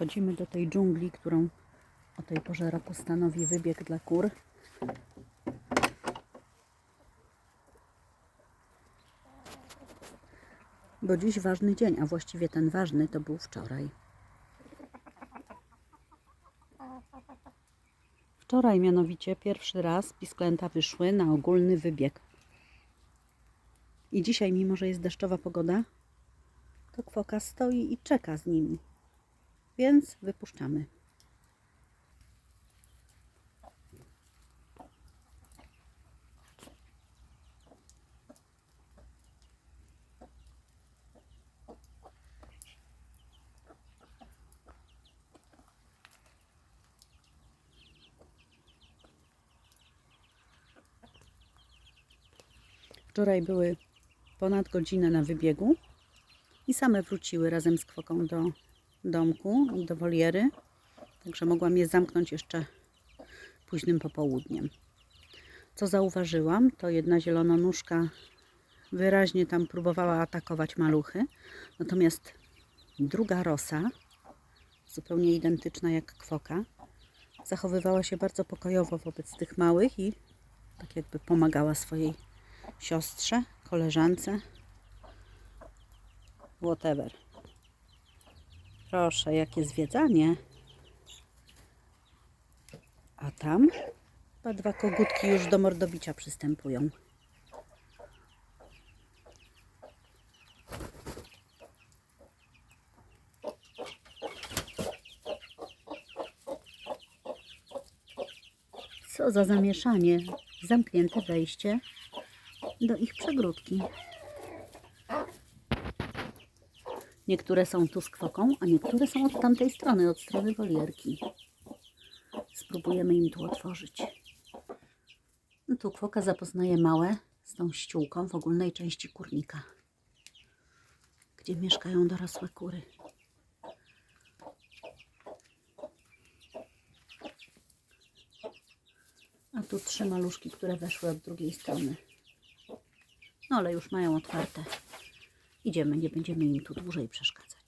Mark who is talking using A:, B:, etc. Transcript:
A: Wchodzimy do tej dżungli, którą o tej porze roku stanowi wybieg dla kur. Bo dziś ważny dzień, a właściwie ten ważny to był wczoraj. Wczoraj mianowicie pierwszy raz pisklęta wyszły na ogólny wybieg. I dzisiaj, mimo że jest deszczowa pogoda, to kwoka stoi i czeka z nimi. Więc wypuszczamy. Wczoraj były ponad godzinę na wybiegu i same wróciły razem z kwoką do domku, do woliery. Także mogłam je zamknąć jeszcze późnym popołudniem. Co zauważyłam, to jedna zielononóżka wyraźnie tam próbowała atakować maluchy, natomiast druga rosa, zupełnie identyczna jak kwoka, zachowywała się bardzo pokojowo wobec tych małych i tak jakby pomagała swojej siostrze, koleżance, whatever. Proszę, jakie zwiedzanie. A tam chyba dwa kogutki już do mordobicia przystępują. Co za zamieszanie. Zamknięte wejście do ich przegródki. Niektóre są tu z kwoką, a niektóre są od tamtej strony, od strony wolierki. Spróbujemy im tu otworzyć. No tu kwoka zapoznaje małe z tą ściółką w ogólnej części kurnika, gdzie mieszkają dorosłe kury. A tu trzy maluszki, które weszły od drugiej strony. No ale już mają otwarte. Idziemy, nie będziemy im tu dłużej przeszkadzać.